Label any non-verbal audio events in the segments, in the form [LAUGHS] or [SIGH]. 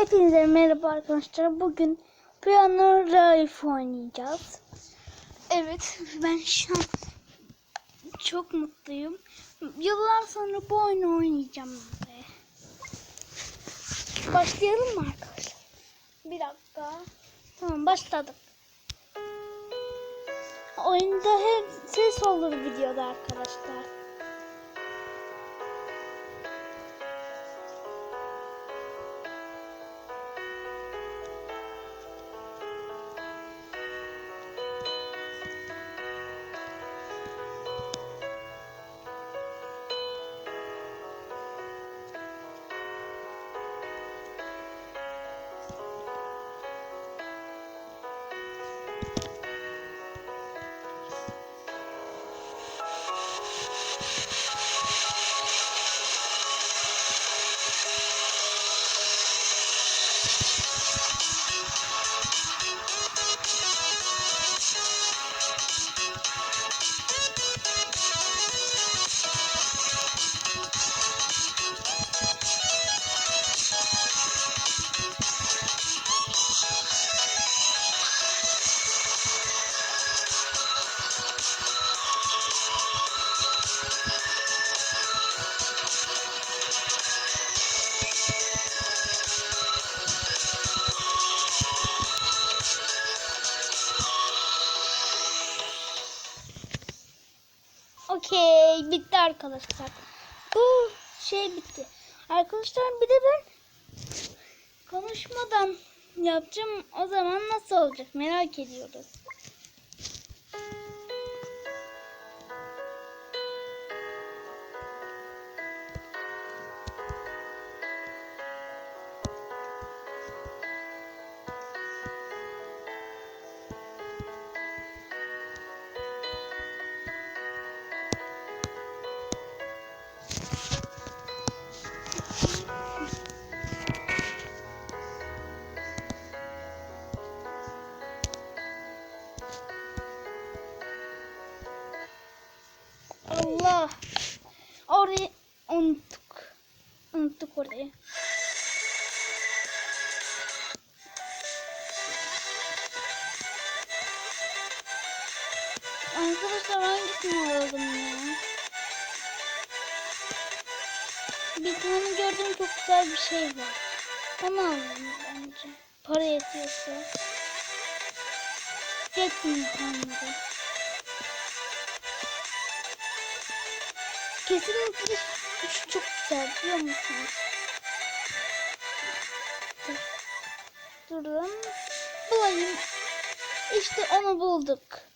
Hepinize merhaba arkadaşlar. Bugün Piyano Raif oynayacağız. Evet, ben şu an çok mutluyum. Yıllar sonra bu oyunu oynayacağım. Be. Başlayalım mı arkadaşlar? Bir dakika. Tamam, başladık. Oyunda hep ses olur videoda arkadaşlar. Bitti arkadaşlar. Bu şey bitti. Arkadaşlar bir de ben konuşmadan yapacağım. O zaman nasıl olacak merak ediyoruz. Arkadaşlar hangisini alalım ya? Bir tane gördüm çok güzel bir şey var. Onu alalım bence. Para yetiyorsa. Yetmiyor tanrı. Kesinlikle şu çok güzel biliyor musunuz? Dur. Durun. Bulayım. İşte onu bulduk.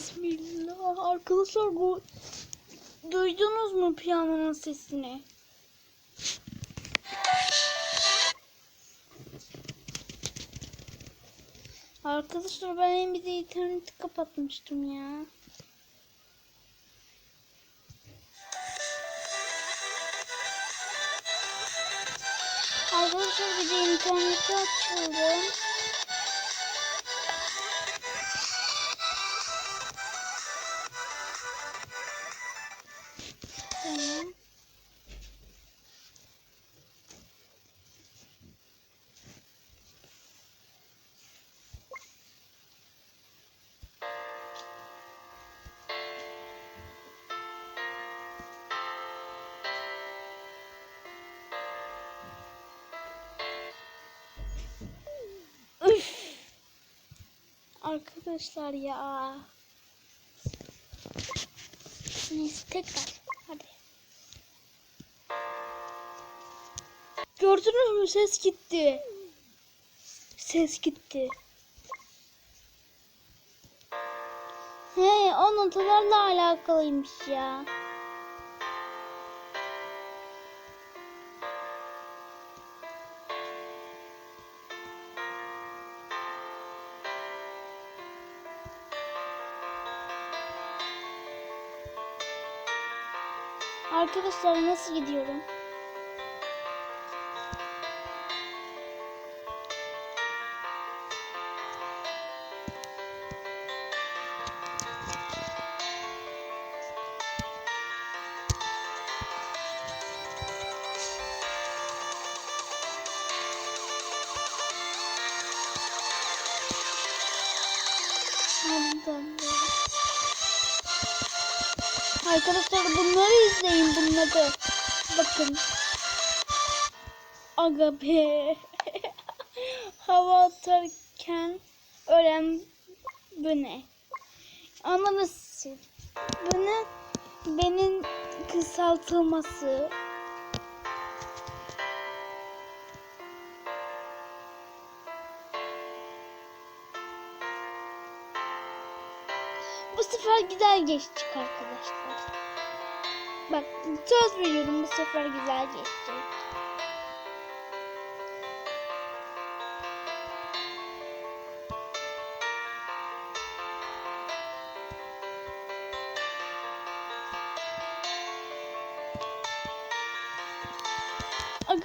Bismillah. Arkadaşlar bu duydunuz mu piyanonun sesini? Arkadaşlar ben en bir de interneti kapatmıştım ya. Arkadaşlar bir de interneti açıldı. Arkadaşlar ya. Neyse tekrar. Hadi. Gördünüz mü ses gitti. Ses gitti. He o notalarla alakalıymış ya. Arkadaşlar nasıl gidiyorum? Arkadaşlar bunları izleyin bunları. Bakın. Aga be. [LAUGHS] Hava atarken ölen bu ne? Anladınız siz. Bu ne? Benim kısaltılması. Güzel geçecek arkadaşlar. Bak söz veriyorum bu sefer güzel geçecek.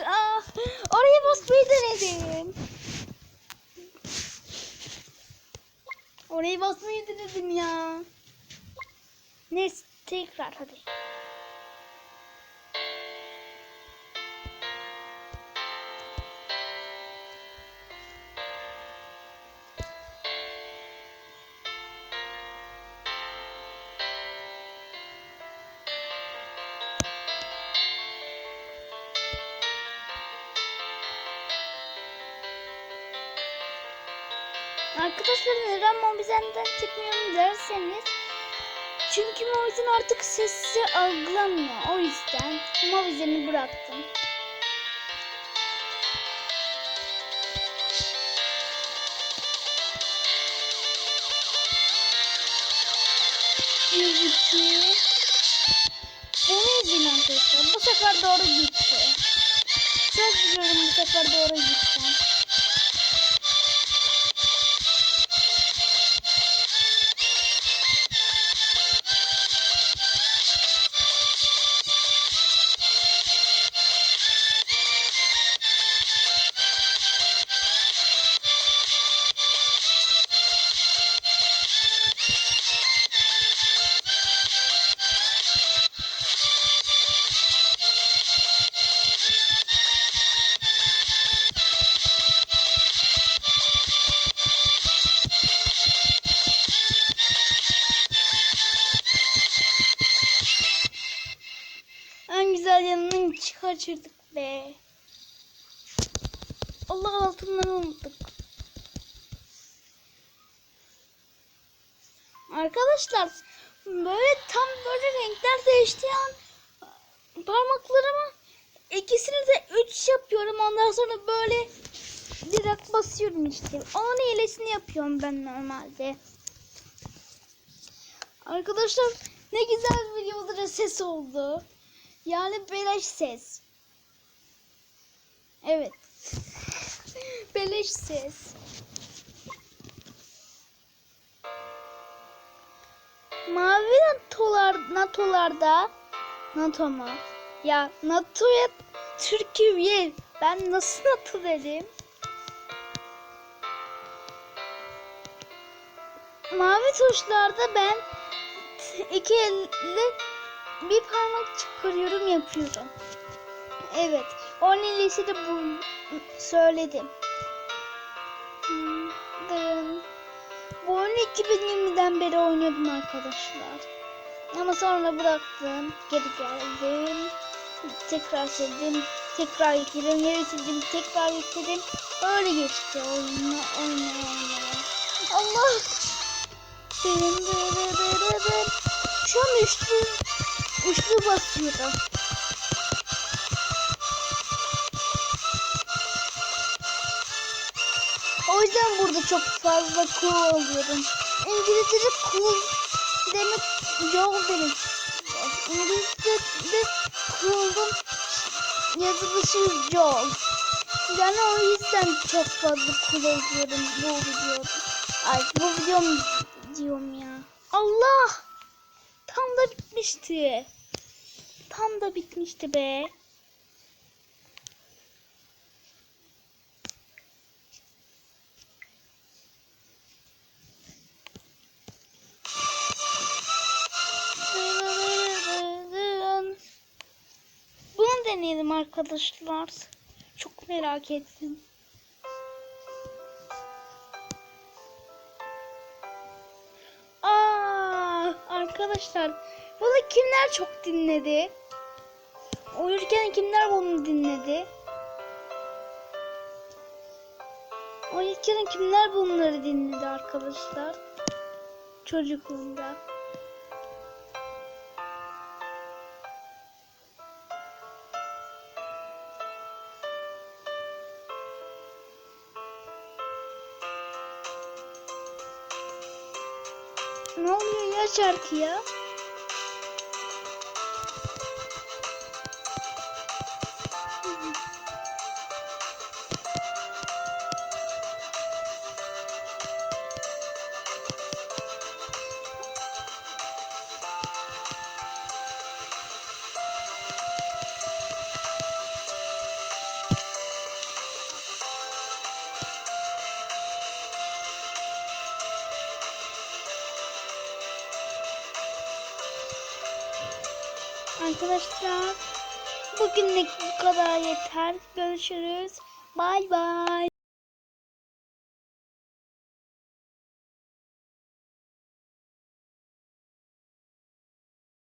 Ah, oraya basmayı denedim. Orayı basmayı denedim ya. Neyse tekrar hadi. Arkadaşlar neden Mobizen'den çıkmıyorum derseniz çünkü Mobizen artık sesi algılamıyor. O yüzden Mobizen'i bıraktım. İki. Bunu izleyin arkadaşlar. Bu sefer doğru gitti. Söz veriyorum bu sefer doğru gideceğim. Kaçırdık be. Allah altınları unuttuk. Arkadaşlar böyle tam böyle renkler değiştiren parmaklarıma ikisini de 3 yapıyorum. Ondan sonra böyle direkt basıyorum işte. Onun iyilesini yapıyorum ben normalde. Arkadaşlar ne güzel bir yıldırım ses oldu. Yani beleş ses. Evet. beleş ses. Mavi NATO'lar, NATO'larda NATO mu? Ya NATO'ya Türkiye. Ben nasıl NATO dedim? Mavi tuşlarda ben iki elle bir parmak çıkarıyorum yapıyorum. Evet. İyisi de bu söyledim. Hmm. Bu oyunu 2020'den beri oynuyordum arkadaşlar. Ama sonra bıraktım. Geri geldim. Tekrar sildim. Tekrar yükledim. Geri sildim. Tekrar yükledim. Öyle geçti oyunu oynaya oynaya. Allah! Dın dın dın dın. Şu an üçlü, üçlü basıyorum. O yüzden burada çok fazla cool oluyorum. İngilizce'de cool demek yol demek. İngilizce'de cool'un yazılışı yol. Yani o yüzden çok fazla cool oluyorum bu videoda. Ay bu videom diyorum ya. Allah! Tam da bitmişti. Tam da bitmişti be. Deneyelim arkadaşlar. Çok merak ettim. arkadaşlar. Bunu kimler çok dinledi? Uyurken kimler bunu dinledi? Uyurken kimler bunları dinledi arkadaşlar? Çocukluğunda. Teacher थी Arkadaşlar bugünlük bu kadar yeter. Görüşürüz. Bay bay.